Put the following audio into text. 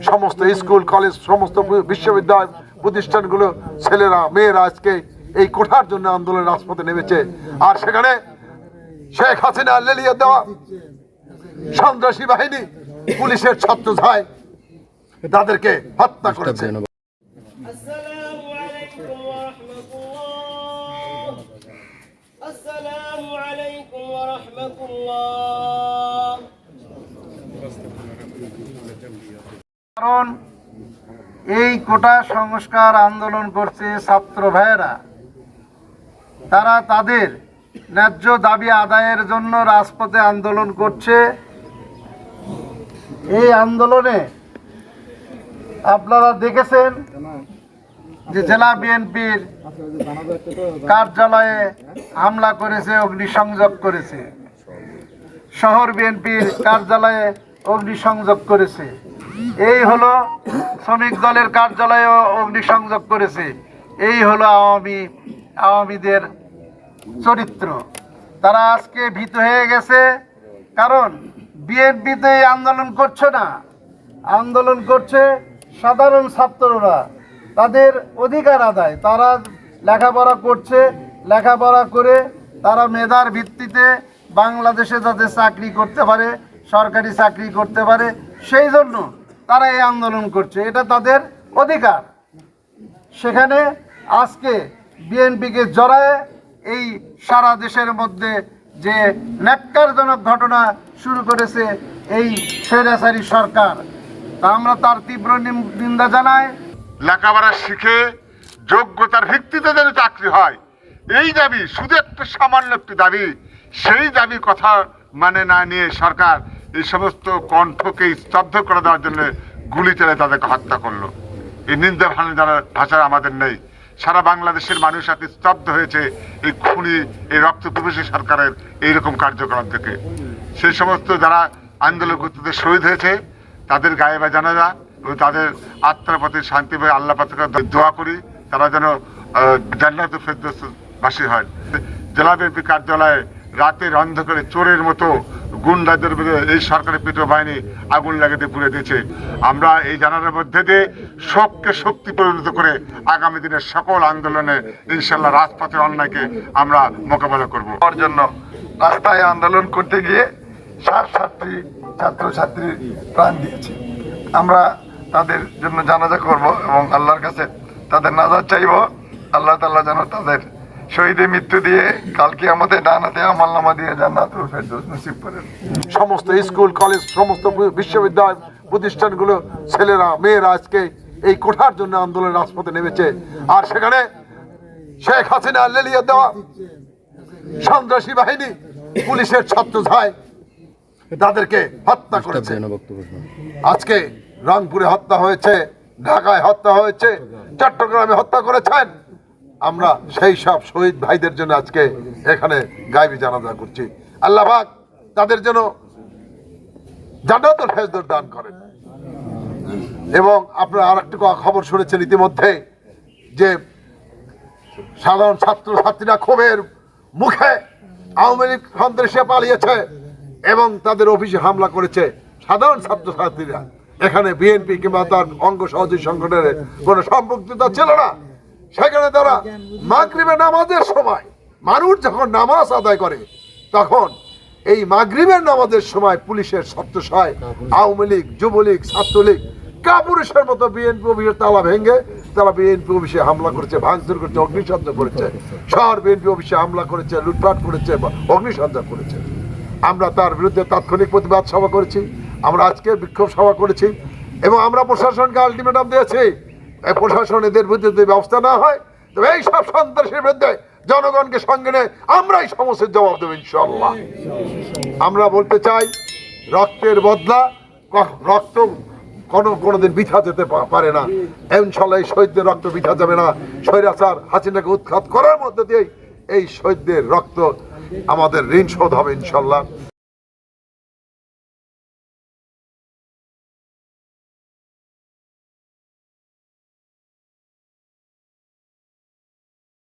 সমস্ত school college সমস্ত বিশ্ববিদ্যালয় প্রতিষ্ঠানগুলো ছেলেরা মেয়েরা আজকে এই কোঠার জন্য আন্দোলনের রাজপথে নেমেছে আর সেখানে শেখ হাসিনা লেলিয়ে দেওয়া সন্ত্রাসী বাহিনী পুলিশের ছত্র ছায় তাদেরকে হত্যা করেছে السلام عليكم ورحمة الله কারণ এই কোটা সংস্কার আন্দোলন করছে ছাত্র ভাইয়েরা। তারা তাদের ন্যায্য দাবি আদায়ের জন্য রাজপথে আন্দোলন করছে। এই আন্দোলনে আপনারা দেখেছেন যে জেলা বিএনপির কার্যালয়ে হামলা করেছে, অগ্নিসংযোগ করেছে। শহর বিএনপির কার্যালয়ে অগ্নিসংযোগ করেছে। এই হলো শ্রমিক দলের কার্যালয়েও অগ্নিসংযোগ করেছে। এই হলো আওয়ামী, আওয়ামীদের চরিত্র। তারা আজকে ভীত হয়ে গেছে। কারণ বিএনপিতে আন্দোলন করছে না। আন্দোলন করছে সাধারণ ছাত্ররা। তাদের অধিকার আদায়। তারা লেখাপড়া করছে। লেখাপড়া করে তারা মেধার ভিত্তিতে বাংলাদেশে যাতে চাকরি করতে পারে, সরকারি চাকরি করতে পারে, সেই জন্য তারা এই আন্দোলন করছে, এটা তাদের অধিকার। সেখানে আজকে বিএনপিকে জড়ায় এই সারা দেশের মধ্যে যে ন্যাক্কারজনক ঘটনা শুরু করেছে এই স্বৈরাচারী সরকার, তা আমরা তার তীব্র নিন্দা জানাই। লেখাপড়া শিখে, যোগ্যতার ভিত্তিতে যেন চাকরি হয়, এই দাবি শুধু একটা সামান্য একটি দাবি, সেই দাবি কথা মানে না নিয়ে সরকার এই সমস্ত কণ্ঠকে স্তব্ধ করে দেওয়ার জন্য গুলি চালিয়ে তাদেরকে হত্যা করল। এই নিন্দা ভালো জানার ভাষা আমাদের নেই। সারা বাংলাদেশের মানুষ আজকে স্তব্ধ হয়েছে এই খুনি, এই রক্ত প্রবেশী সরকারের এইরকম কার্যক্রম থেকে। সেই সমস্ত যারা আন্দোলন করতে শহীদ হয়েছে, তাদের গায়ে বা জানাজা এবং তাদের আত্মার প্রতি শান্তি পেয়ে আল্লাহ পাত্রকে দোয়া করি, তারা যেন জান্নাত বাসী হয়। জেলা বিএনপি কার্যালয়ে রাতের অন্ধকারে চোরের মতো গুন্ডাদের এই সরকারের পিঠো বাহিনী আগুন লাগাতে পুড়ে দিয়েছে। আমরা এই জানানোর মধ্যে দিয়ে শোককে শক্তি পরিণত করে আগামী দিনের সকল আন্দোলনে ইনশাল্লাহ রাজপথে অন্যায়কে আমরা মোকাবেলা করব। হওয়ার জন্য রাস্তায় আন্দোলন করতে গিয়ে ষাট ষাটটি ছাত্রছাত্রী প্রাণ দিয়েছে। আমরা তাদের জন্য জানাজা করব এবং আল্লাহর কাছে তাদের নাজার চাইব। আল্লাহ তাল্লাহ যেন তাদের শহীদে মৃত্যু দিয়ে কালকে আমাদের ডানাতে আমল নামা দিয়ে ফেরদৌস নসিব করেন। সমস্ত স্কুল কলেজ সমস্ত বিশ্ববিদ্যালয় প্রতিষ্ঠানগুলো ছেলেরা মেয়েরা আজকে এই কোঠার জন্য আন্দোলনের রাজপথে নেমেছে। আর সেখানে শেখ হাসিনা লেলিয়ে দেওয়া সন্ত্রাসী বাহিনী পুলিশের ছত্র ছায় তাদেরকে হত্যা করেছে। আজকে রংপুরে হত্যা হয়েছে ঢাকায় হত্যা হয়েছে চট্টগ্রামে হত্যা করেছেন। আমরা সেই সব শহীদ ভাইদের জন্য আজকে এখানে গাইবি জানাজা করছি। আল্লাহ পাক তাদের জন্য জান্নাতুল ফেজদর দান করেন। এবং আপনারা আর একটু খবর শুনেছেন ইতিমধ্যে যে সাধারণ ছাত্র ছাত্রীরা ক্ষোভের মুখে আওয়ামী লীগ সন্ত্রাসে পালিয়েছে এবং তাদের অফিসে হামলা করেছে সাধারণ ছাত্র ছাত্রীরা এখানে বিএনপি কিংবা তার অঙ্গ সহযোগী সংগঠনের কোনো সম্পৃক্ততা ছিল না। সেখানে তারা মাগরিবে নামাজের সময় মানুষ যখন নামাজ আদায় করে তখন এই মাগরিবের নামাজের সময় পুলিশের সত্যসায় আওয়ামী লীগ যুবলীগ ছাত্রলীগ কাপুরুষের মতো বিএনপি অফিসের তালা ভেঙে তারা বিএনপি অফিসে হামলা করেছে ভাঙচুর করেছে অগ্নিসংযোগ করেছে। শহর বিএনপি অফিসে হামলা করেছে লুটপাট করেছে বা অগ্নিসংযোগ করেছে। আমরা তার বিরুদ্ধে তাৎক্ষণিক প্রতিবাদ সভা করেছি আমরা আজকে বিক্ষোভ সভা করেছি এবং আমরা প্রশাসনকে আলটিমেটাম দিয়েছি প্রশাসন এদের বিরুদ্ধে ব্যবস্থা না হয়, তবে এই সব সন্ত্রাসের বিরুদ্ধে জনগণকে সঙ্গে নেয় আমরাই সমস্যার জবাব দেবো ইনশাল্লাহ আমরা বলতে চাই, রক্তের বদলা রক্ত কোনো কোনোদিন বিঠা যেতে পারে না। ইনশাল্লাহ এই শহীদদের রক্ত বিঠা যাবে না। স্বৈরাচার হাসিনাকে উৎখাত করার মধ্যে দিয়েই এই শহীদদের রক্ত আমাদের ঋণ শোধ হবে ইনশাল্লাহ